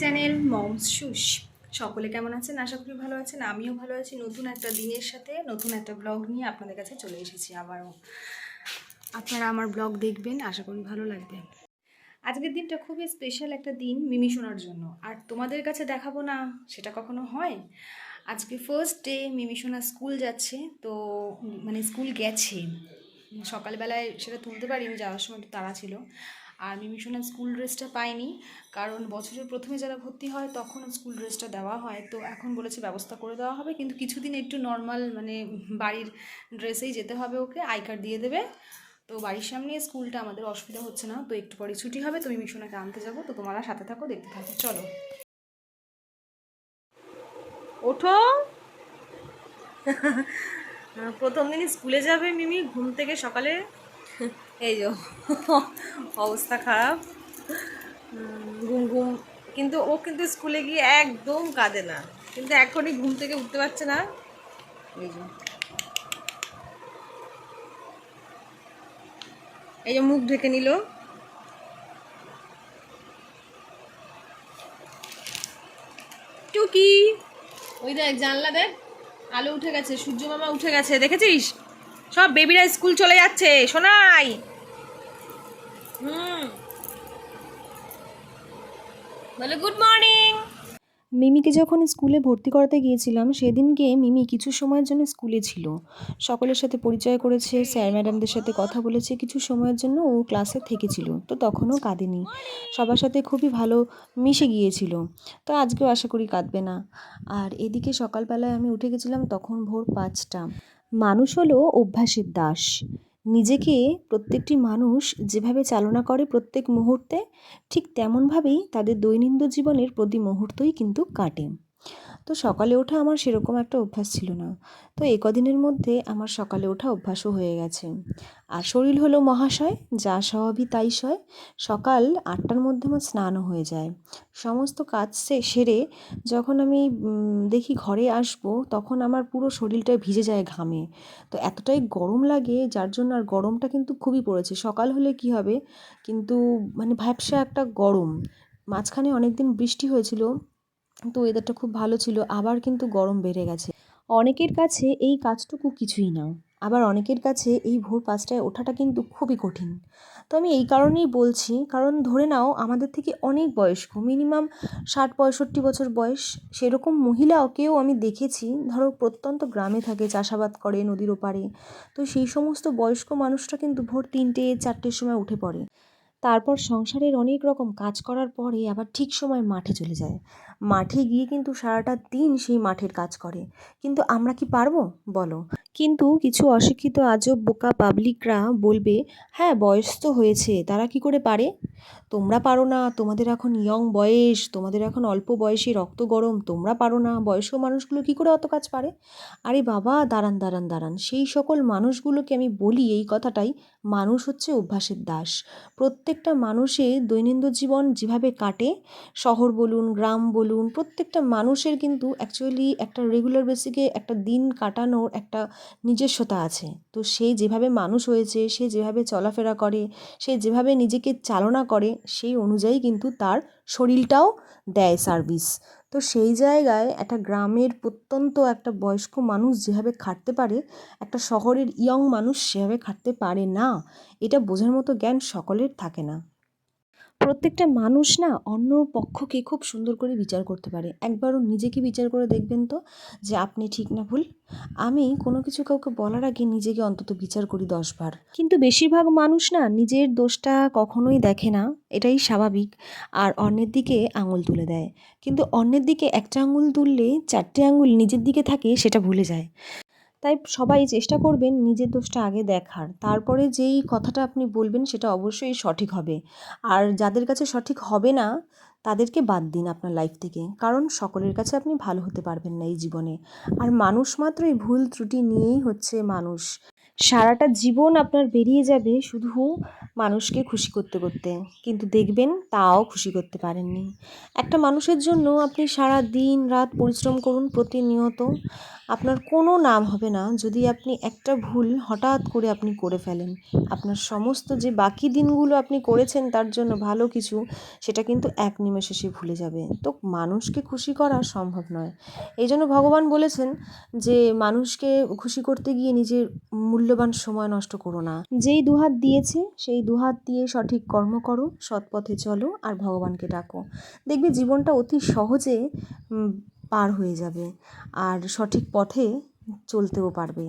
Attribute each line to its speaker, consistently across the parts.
Speaker 1: Channel moms শুস সকলে কেমন আছেন? আশা করি ভালো আছেন, আমিও ভালো আছি। নতুন একটা দিনের সাথে, নতুন একটা ব্লগ নিয়ে আপনাদের কাছে চলে এসেছি আবারও। আপনারা আমার ব্লগ দেখবেন, আশা করি ভালো লাগবে। আজকের দিনটা খুবই স্পেশাল একটা দিন মিমি শোনার জন্য। আর তোমাদের কাছে দেখাবো না, সেটা কখনো হয়? আজকে ফার্স্ট ডে মিমি সোনা স্কুল যাচ্ছে, তো মানে স্কুল গেছে। সকালবেলায় সেটা তুলতে পারিনি, যাওয়ার সময় একটু তাড়া ছিল। আর মিমি সোনা স্কুল ড্রেসটা পাইনি, কারণ বছরের প্রথমে যারা ভর্তি হয় তখন স্কুল ড্রেসটা দেওয়া হয়। তো এখন বলেছে ব্যবস্থা করে দেওয়া হবে, কিন্তু কিছুদিন একটু নর্মাল মানে বাড়ির ড্রেসেই যেতে হবে ওকে, আই কার্ড দিয়ে দেবে। তো বাড়ির সামনে স্কুলটা, আমাদের অসুবিধা হচ্ছে না। তো একটু পরে ছুটি হবে, তুমি মিমি সোনাকে আনতে যাব, তো তোমরা সাথে থাকো, দেখতে থাকো, চলো।
Speaker 2: ওঠো। প্রথম দিনই স্কুলে যাবে মিমি, ঘুম থেকে সকালে। এই যে, অবস্থা খারাপ। ঘুম ঘুম। কিন্তু ও কিন্তু স্কুলে গিয়ে একদম কাঁদে না। কিন্তু এখনই ঘুম থেকে উঠতে পারছে না। এই যে। এই যে মুখ ঢেকে নিল। টুকি। ওই দেখ, জানলা দেখ। আলো উঠে গেছে, সূর্য মামা উঠে গেছে, দেখেছিস? সব বেবিরা স্কুল চলে যাচ্ছে বলে গুড মর্নিং
Speaker 3: মিমিকে যখন স্কুলে ভর্তি করাতে গিয়েছিলাম, সেদিনকে মিমি কিছু সময়ের জন্য স্কুলে ছিল। সকলের সাথে পরিচয় করেছে, স্যার ম্যাডামদের সাথে কথা বলেছে, কিছু সময়ের জন্য ও ক্লাসে থেকেছিল, তো তখনও কাঁদেনি। সবার সাথে খুবই ভালো মিশে গিয়েছিল, তো আজকেও আশা করি কাঁদবে না। আর এদিকে সকালবেলায় আমি উঠে গেছিলাম তখন ভোর পাঁচটা। মানুষ হলো অভ্যাসের দাস। নিজেকে প্রত্যেকটি মানুষ যেভাবে চালনা করে প্রত্যেক মুহূর্তে, ঠিক তেমনভাবেই তাদের দৈনন্দিন জীবনের প্রতি মুহূর্তই কিন্তু কাটে। তো সকালে ওঠা আমার সেরকম একটা অভ্যাস ছিল না। তো এ কদিনের মধ্যে আমার সকালে ওঠা অভ্যাসও হয়ে গেছে। আর শরীর হলো মহাশয়, যা স্বভাবই তাই সয়। সকাল আটটার মধ্যে আমার স্নানও হয়ে যায়। সমস্ত কাজ সেরে যখন আমি দেখি ঘরে আসব, তখন আমার পুরো শরীরটা ভিজে যায় ঘামে। তো এতটাই গরম লাগে, যার জন্য আর গরমটা কিন্তু খুবই পড়েছে। সকাল হলে কি হবে? কিন্তু মানে ভ্যাবসা একটা গরম। মাঝখানে অনেক দিন বৃষ্টি হয়েছিল তো ওয়েদারটা খুব ভালো ছিল, আবার কিন্তু গরম বেড়ে গেছে। অনেকের কাছে এই কাজটুকু কিছুই না, আবার অনেকের কাছে এই ভোর পাঁচটায় ওঠাটা কিন্তু খুবই কঠিন। তো আমি এই কারণেই বলছি, কারণ ধরে নাও আমাদের থেকে অনেক বয়স্ক মিনিমাম ষাট পঁয়ষট্টি বছর বয়স, সেরকম মহিলাকেও আমি দেখেছি, ধরো প্রত্যন্ত গ্রামে থাকে, চাষাবাদ করে নদীর ওপারে। তো সেই সমস্ত বয়স্ক মানুষরা কিন্তু ভোর তিনটে, চারটের সময় উঠে পড়ে। তারপর সংসারের অনেক রকম কাজ করার পরে আবার ঠিক সময় মাঠে চলে যায়। মাঠে গিয়ে কিন্তু সারাটা দিন সেই মাঠের কাজ করে। কিন্তু আমরা কি পারব? বলো। কিন্তু কিছু অশিক্ষিত আজব বোকা পাবলিকরা বলবে হ্যাঁ বয়স তো হয়েছে, তারা কি করে পারে? তোমরা পারো না, তোমাদের এখন ইয়ং বয়স, তোমাদের এখন অল্প বয়সে রক্ত গরম, তোমরা পারো না, বয়স্ক মানুষগুলো কি করে অত কাজ পারে? আরে বাবা, দাঁড়ান দাঁড়ান দাঁড়ান, সেই সকল মানুষগুলোকে আমি বলি এই কথাটাই, মানুষ হচ্ছে অভ্যাসের দাস। প্রত্যেকটা মানুষের দৈনন্দিন জীবন যেভাবে কাটে, শহর বলুন, গ্রাম বলুন, প্রত্যেকটা মানুষের কিন্তু অ্যাকচুয়ালি একটা রেগুলার বেসিকে একটা দিন কাটানোর একটা নিজস্বতা আছে। তো সে যেভাবে মানুষ হয়েছে, সে যেভাবে চলাফেরা করে, সে যেভাবে নিজেকে চালনা করে, সেই অনুযায়ী কিন্তু তার শরীরটাও দেয় সার্ভিস তো সেই জায়গায় একটা গ্রামের প্রত্যন্ত একটা বয়স্ক মানুষ যেভাবে খাটতে পারে, একটা শহরের ইয়ং মানুষ সেভাবে খাটতে পারে না। এটা বোঝার মতো জ্ঞান সকলের থাকে না। প্রত্যেকটা মানুষ না অন্য পক্ষকে খুব সুন্দর করে বিচার করতে পারে। একবারও নিজেকে বিচার করে দেখবেন তো যে আপনি ঠিক না ভুল। আমি কোনো কিছু কাউকে বলার আগে নিজেকে অন্তত বিচার করি দশবার কিন্তু বেশিরভাগ মানুষ না নিজের দোষটা কখনোই দেখে না, এটাই স্বাভাবিক। আর অন্যের দিকে আঙুল তুলে দেয়। কিন্তু অন্যের দিকে একটা আঙুল তুললে চারটে আঙুল নিজের দিকে থাকে সেটা ভুলে যায়। তাই সবাই চেষ্টা করবেন নিজের দোষটা আগে দেখার। তারপরে যেই কথাটা আপনি বলবেন সেটা অবশ্যই সঠিক হবে। আর যাদের কাছে সঠিক হবে না, তাদেরকে বাদ দিন আপনার লাইফ থেকে। কারণ সকলের কাছে আপনি ভালো হতে পারবেন না এই জীবনে। আর মানুষ মাত্রই ভুল ত্রুটি নিয়েই হচ্ছে মানুষ। সারাটা জীবন আপনার বেরিয়ে যাবে শুধু মানুষকে খুশি করতে করতে। কিন্তু দেখবেন তাও খুশি করতে পারেননি। একটা মানুষের জন্য আপনি সারা দিন রাত পরিশ্রম করুন প্রতিনিয়ত। আপনার কোনো নাম হবে না যদি আপনি একটা ভুল হঠাৎ করে আপনি করে ফেলেন। আপনার সমস্ত যে বাকি দিনগুলো আপনি করেছেন তার জন্য ভালো কিছু, সেটা কিন্তু এক নিমেষে সে ভুলে যাবে। তো মানুষকে খুশি করা সম্ভব নয়। এই জন্য ভগবান বলেছেন যে মানুষকে খুশি করতে গিয়ে নিজের মূল্যবান সময় নষ্ট করো না। যেই দুহাত দিয়েছে, সেই দুহাত দিয়ে সঠিক কর্ম করো সৎ পথে চলো আর ভগবানকে ডাকো। দেখবে জীবনটা অতি সহজে পার হয়ে যাবে আর সঠিক পথে চলতেও পারবে।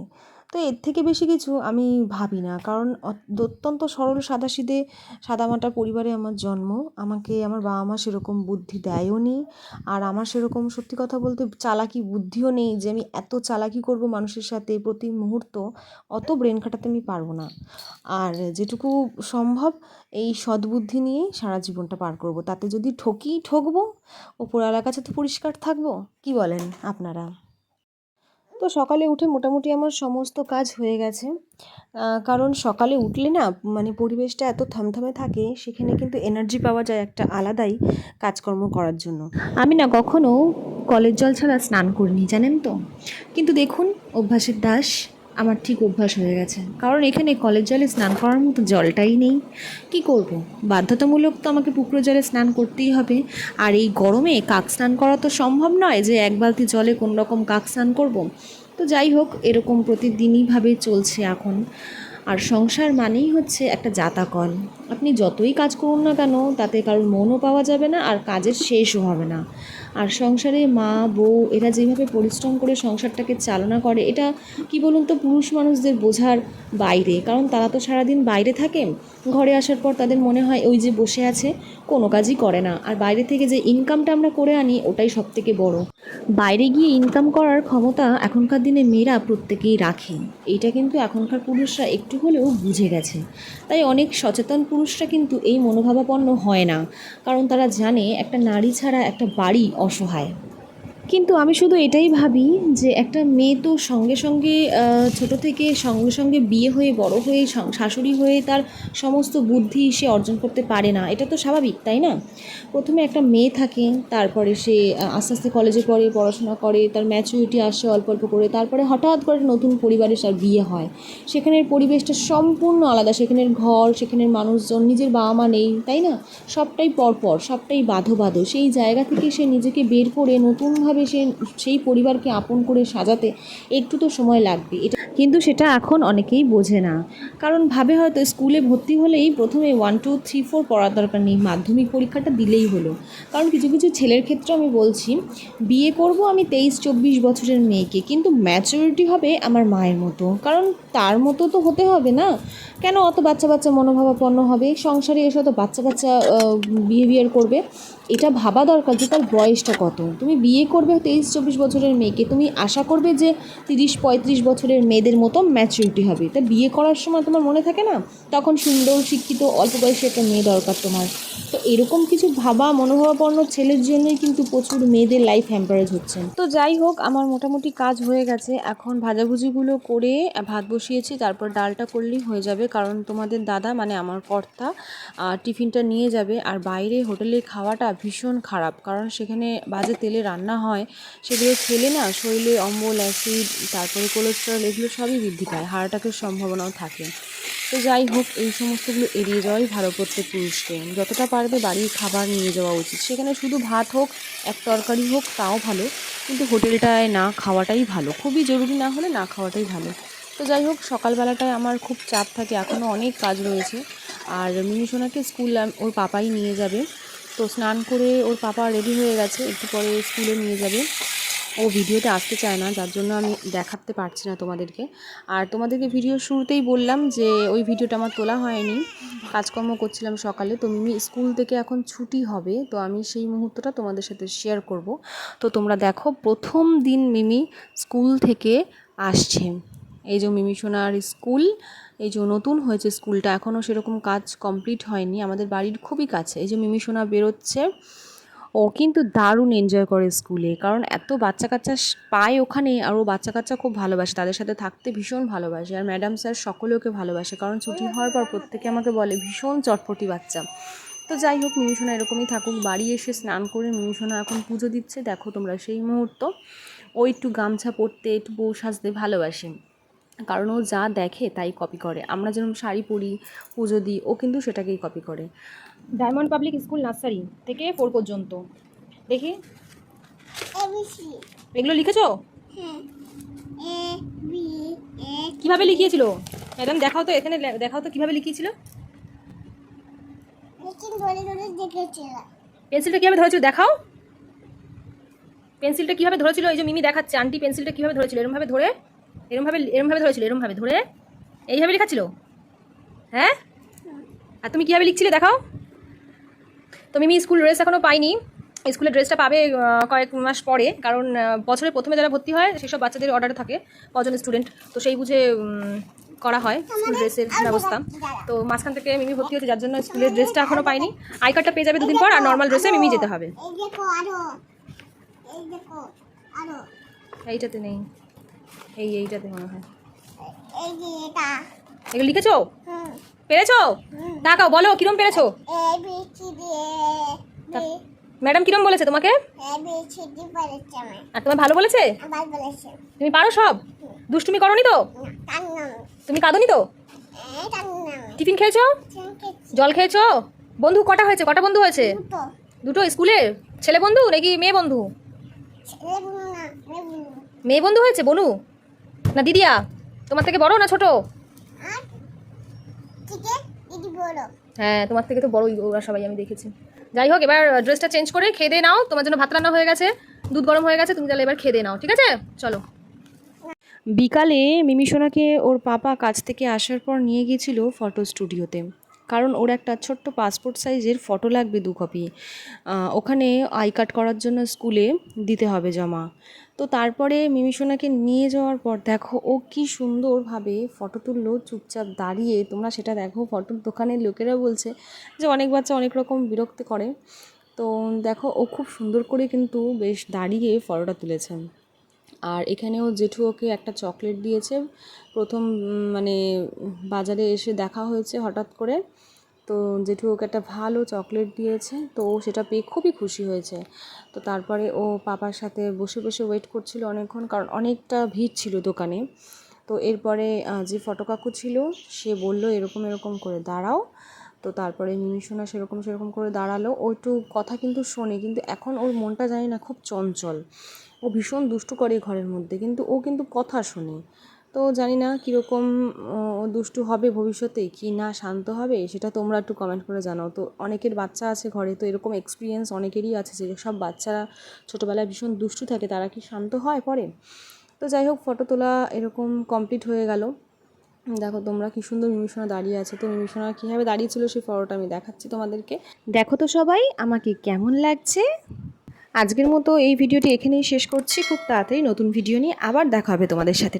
Speaker 3: তো এর থেকে বেশি কিছু আমি ভাবি না। কারণ অত- অত্যন্ত সরল সাদাসিধে সাদামাটা পরিবারে আমার জন্ম। আমাকে, আমার বাবা মা সেরকম বুদ্ধি দেয়ও নি আর আমার সেরকম সত্যি কথা বলতে চালাকি বুদ্ধিও নেই যে আমি এত চালাকি করব মানুষের সাথে প্রতি মুহূর্ত, অত ব্রেন খাটাতে আমি পারব না। আর যেটুকু সম্ভব এই সদ্বুদ্ধি নিয়েই সারা জীবনটা পার করব। তাতে যদি ঠকি ঠকবো, ওপরওয়ালার কাছে তো পরিষ্কার থাকব, কি বলেন আপনারা? তো সকালে উঠে মোটামুটি আমার সমস্ত কাজ হয়ে গেছে। কারণ সকালে উঠলে না মানে পরিবেশটা এত থমথমে থাকে, সেখানে কিন্তু এনার্জি পাওয়া যায় একটা আলাদাই কাজকর্ম করার জন্য। আমি না কখনো কলের জল ছাড়া স্নান করিনি, জানেন তো? কিন্তু দেখুন, অভ্যাসের দাস। আমার ঠিক অভ্যাস হয়ে গেছে। কারণ এখানে কলের জলে স্নান করার মতো জলটাই নেই। কি করব? বাধ্যতামূলক তো আমাকে পুকুর জলে স্নান করতেই হবে। আর এই গরমে কাক স্নান করা তো সম্ভব নয় যে এক বালতি জলে কোনো রকম কাক স্নান করব। তো যাই হোক, এরকম প্রতিদিনইভাবে চলছে এখন। আর সংসার মানেই হচ্ছে একটা জাতাকল। আপনি যতই কাজ করুন না কেন, তাতে কারোর মনও পাওয়া যাবে না আর কাজের শেষও হবে না। আর সংসারে মা, বউ, এরা যেভাবে পরিশ্রম করে সংসারটাকে চালনা করে, এটা কি বলুন তো পুরুষ মানুষদের বোঝার বাইরে? কারণ তারা তো সারাদিন বাইরে থাকে, ঘরে আসার পর তাদের মনে হয় ওই যে বসে আছে, কোনো কাজই করে না। আর বাইরে থেকে যে ইনকামটা আমরা করে আনি, ওটাই সব থেকে বড়। বাইরে গিয়ে ইনকাম করার ক্ষমতা এখনকার দিনে মেয়েরা প্রত্যেকেই রাখে। এইটা কিন্তু এখনকার পুরুষরা একটু হলেও বুঝে গেছে। তাই অনেক সচেতন পুরুষরা কিন্তু এই মনোভাবাপন্ন হয় না। কারণ তারা জানে একটা নারী ছাড়া একটা বাড়ি অসহায়। কিন্তু আমি শুধু এটাই ভাবি যে একটা মেয়ে তো সঙ্গে সঙ্গে ছোট থেকে সঙ্গে সঙ্গে বিয়ে হয়ে, বড় হয়ে শাশুড়ি হয়ে তার সমস্ত বুদ্ধি সে অর্জন করতে পারে না। এটা তো স্বাভাবিক, তাই না? প্রথমে একটা মেয়ে থাকে, তারপরে সে আস্তে আস্তে কলেজে পড়ে, পড়াশোনা করে, তার ম্যাচুরিটি আসে অল্প অল্প করে, তারপরে হঠাৎ করে নতুন পরিবারে তার বিয়ে হয়। সেখানের পরিবেশটা সম্পূর্ণ আলাদা, সেখানের ঘর, সেখানের মানুষজন, নিজের বাবা মা নেই, তাই না? সবটাই পরপর, সবটাই বাধো বাঁধো সেই জায়গা থেকে সে নিজেকে বের করে নতুনভাবে সে, সেই পরিবারকে আপন করে সাজাতে একটু তো সময় লাগবে। এটা কিন্তু সেটা এখন অনেকেই বোঝে না। কারণ ভাবে হয়তো স্কুলে ভর্তি হলেই প্রথমে ওয়ান টু থ্রি ফোর পড়ার দরকার নেই, মাধ্যমিক পরীক্ষাটা দিলেই হলো। কারণ কিছু কিছু ছেলের ক্ষেত্রে আমি বলছি, বিয়ে করব আমি তেইশ, চব্বিশ বছরের মেয়েকে, কিন্তু ম্যাচুরিটি হবে আমার মায়ের মতো। কারণ তার মতো তো হতে হবে না। কেন অত বাচ্চা বাচ্চা মনোভাবাপন্ন হবে? সংসারে এসে তো বাচ্চা বাচ্চা বিহেভিয়ার করবে। এটা ভাবা দরকার যে তার বয়সটা কত। তুমি বিয়ে করবে তেইশ চব্বিশ বছরের মেয়েকে, তুমি আশা করবে যে তিরিশ পঁয়ত্রিশ বছরের মেয়েদের মতো ম্যাচুরিটি হবে। তা বিয়ে করার সময় তোমার মনে থাকে না? তখন সুন্দর, শিক্ষিত, অল্প বয়সী একটা মেয়ে দরকার তোমার। তো এরকম কিছু ভাবা, মনোভাবাপন্ন ছেলের জন্যই কিন্তু প্রচুর মেয়েদের লাইফ হ্যাম্পারেজ হচ্ছে। তো যাই হোক, আমার মোটামুটি কাজ হয়ে গেছে। এখন ভাজাভুজিগুলো করে ভাত বসিয়েছি, তারপর ডালটা করলেই হয়ে যাবে। কারণ তোমাদের দাদা মানে আমার কর্তা টিফিনটা নিয়ে যাবে। আর বাইরে হোটেলে খাওয়াটা ভীষণ খারাপ। কারণ সেখানে বাজে তেলে রান্না হয়, সেগুলো খেলে না শরীরে অম্বল, অ্যাসিড, তারপরে কোলেস্টেরল এগুলো সবই বৃদ্ধি পায় হার্ট অ্যাটাকের সম্ভাবনাও থাকে। তো যাই হোক, এই সমস্তগুলো এড়িয়ে যাওয়াই ভালো প্রত্যেক পুরুষকে। যতটা পারবে বাড়ির খাবার নিয়ে যাওয়া উচিত। সেখানে শুধু ভাত হোক, এক তরকারি হোক, তাও ভালো। কিন্তু হোটেলটায় না খাওয়াটাই ভালো। খুবই জরুরি না হলে না খাওয়াটাই ভালো। তো যাই হোক, সকালবেলাটায় আমার খুব চাপ থাকে। এখনও অনেক কাজ রয়েছে। আর মিমিসোনাকে স্কুল আম- ওর পাপাই নিয়ে যাবে। তো স্নান করে ওর পাপা রেডি হয়ে গেছে, একটু পরে স্কুলে নিয়ে যাবে। ও ভিডিওতে আসতে চায় না, যার জন্য আমি দেখাতে পারছি না তোমাদেরকে। আর তোমাদেরকে ভিডিও শুরুতেই বললাম যে, ওই ভিডিওটা আমার তোলা হয়নি। কাজকর্ম করছিলাম সকালে, তো মিমি স্কুল থেকে এখন ছুটি হবে, তো আমি সেই মুহূর্তটা তোমাদের সাথে শেয়ার করব। তো তোমরা দেখো, প্রথম দিন মিমি স্কুল থেকে আসছে। এই যে মিমি সোনার স্কুল এই যে নতুন হয়েছে স্কুলটা, এখনও সেরকম কাজ কমপ্লিট হয়নি, আমাদের বাড়ির খুবই কাছে, এই যে মিমি সোনা বেরোচ্ছে, ও কিন্তু দারুণ এনজয় করে স্কুলে, কারণ এত বাচ্চা কাচ্চা পায় ওখানে, আর ও বাচ্চা কাচ্চা খুব ভালোবাসে, তাদের সাথে থাকতে ভীষণ ভালোবাসে, আর ম্যাডাম স্যার সকলে ওকে ভালোবাসে, কারণ ছুটি হওয়ার পর প্রত্যেকে আমাকে বলে, ভীষণ চটপটি বাচ্চা। তো যাই হোক মিমিশোনা এরকমই থাকুক, বাড়ি এসে স্নান করে মিমিশোনা এখন পুজো দিচ্ছে, দেখো তোমরা সেই মুহূর্ত, ও একটু গামছা পরতে, একটু বউ সাজতে ভালোবাসে। কারণ ও যা দেখে তাই কপি করে। আমরা যেরকম শাড়ি পরি, পুজো দিই, ও কিন্তু সেটাকেই কপি করে।
Speaker 2: ডায়মন্ড পাবলিক স্কুল নার্সারি থেকে ফোর পর্যন্ত। দেখি। এগুলো লিখেছ? কীভাবে লিখিয়েছিল? ম্যাডাম, দেখাও তো এখানে, দেখাও তো কীভাবে লিখিয়েছিল। পেন্সিলটা কীভাবে ধরেছিল, দেখাও। পেন্সিলটা কীভাবে ধরেছিল? এই যে মিমি দেখাচ্ছে, আন্টি পেন্সিলটা কীভাবে ধরেছিল? এরমভাবে ধরে এরমভাবে এরমভাবে ধরেছিল এরমভাবে ধরে। এইভাবে লেখাছিল হ্যাঁ? আর তুমি কীভাবে লিখছিলে দেখাও। তো মিমি স্কুল ড্রেস এখনও পাইনি। স্কুলের ড্রেসটা পাবে কয়েক মাস পরে। কারণ বছরের প্রথমে যারা ভর্তি হয় সেসব বাচ্চাদের অর্ডার থাকে কজন স্টুডেন্ট তো সেই বুঝে করা হয় স্কুল ড্রেসের ব্যবস্থা। তো মাঝখান থেকে মিমি ভর্তি হয়েছে যার জন্য স্কুলের ড্রেসটা এখনও পাইনি। আই কার্ডটা পেয়ে যাবে দুদিন পর আর নর্মাল ড্রেসে মিমি যেতে হবে। এইটাতে নেই। এই এইটাতে মনে হয়। এগুলো লিখেছো? পেরেছ? দেখাও বলো কিরম পেরেছ? ম্যাডাম কিরম বলেছে তোমাকে? আর তোমার ভালো বলেছে? তুমি পারো সব? দুষ্টুমি করনি তো? তুমি কাঁদনি তো? টিফিন খেয়েছো? জল খেয়েছো? বন্ধু কটা হয়েছে? কটা বন্ধু হয়েছে?
Speaker 4: দুটো।
Speaker 2: দুটো স্কুলে? ছেলে বন্ধু নাকি মেয়ে বন্ধু।
Speaker 4: মেয়ে
Speaker 2: বন্ধু হয়েছে বনু না দিদিয়া তোমার থেকে বড় না ছোট?
Speaker 4: আর ঠিক আছে দিদি বলো
Speaker 2: হ্যাঁ তোমার থেকে তো বড়ই ওরা সবাই আমি দেখেছি। যাই হোক এবার ড্রেসটা চেঞ্জ করে খেয়ে দিয়ে নাও তোমার জন্য ভাত রান্না হয়ে গেছে দুধ গরম হয়ে গেছে তুমি তাহলে এবার খেয়ে দিয়ে নাও ঠিক আছে? চলো।
Speaker 3: বিকালে মিমিসোনাকে ওর পাপা কাজ থেকে আসার পর নিয়ে গিয়েছিল ফটো স্টুডিওতে। কারণ ওর একটা ছোট্ট পাসপোর্ট সাইজের ফটো লাগবে দু কপি ওখানে আই কার্ড করার জন্য স্কুলে দিতে হবে জমা। তো তারপরে মিমিসোনাকে নিয়ে যাওয়ার পর দেখো ও কি সুন্দরভাবে ফটো তুললো, চুপচাপ দাঁড়িয়ে। তোমরা সেটা দেখো ফটোর দোকানের লোকেরা বলছে যে অনেক বাচ্চা অনেক রকম বিরক্ত করে। তো দেখো ও খুব সুন্দর করে কিন্তু বেশ দাঁড়িয়ে ফটোটা তুলেছেন আর এখানেও জেঠু ওকে একটা চকলেট দিয়েছে। প্রথম মানে বাজারে এসে দেখা হয়েছে হঠাৎ করে। তো জেঠু ওকে একটা ভালো চকলেট দিয়েছে, তো ও সেটা পেয়ে খুবই খুশি হয়েছে। তো তারপরে ও পাপার সাথে বসে বসে ওয়েট করছিল অনেকক্ষণ, কারণ অনেকটা ভিড় ছিল দোকানে। তো এরপরে যে ফটোকাকু ছিল, সে বলল, এরকম এরকম করে দাঁড়াও। তো তারপরে মিমিশোনা সেরকম সেরকম করে দাঁড়াল। ও একটু কথা কিন্তু শোনে, কিন্তু এখন ওর মনটা জানি না, খুব চঞ্চল। ও ভীষণ দুষ্টু করে ঘরের মধ্যে, কিন্তু ও কিন্তু কথা শোনে। তো জানি না কীরকম দুষ্টু হবে ভবিষ্যতে, কি না শান্ত হবে, সেটা তোমরা একটু কমেন্ট করে জানাও। তো অনেকের বাচ্চা আছে ঘরে, তো এরকম এক্সপিরিয়েন্স অনেকেরই আছে যে সব বাচ্চারা ছোটোবেলায় ভীষণ দুষ্টু থাকে, তারা কি শান্ত হয় পরে? তো যাই হোক ফটো তোলা এরকম কমপ্লিট হয়ে গেল। দেখো তোমরা কি সুন্দর মিমিশোনা দাঁড়িয়ে আছে। তো মিমিশোনা কীভাবে দাঁড়িয়েছিল সেই ফটোটা আমি দেখাচ্ছি তোমাদেরকে। দেখো তো সবাই, আমাকে কেমন লাগছে? আজকের মতো এই ভিডিওটি এখানেই শেষ করছি। খুব তাড়াতাড়ি নতুন ভিডিও নিয়ে আবার দেখা হবে তোমাদের সাথে।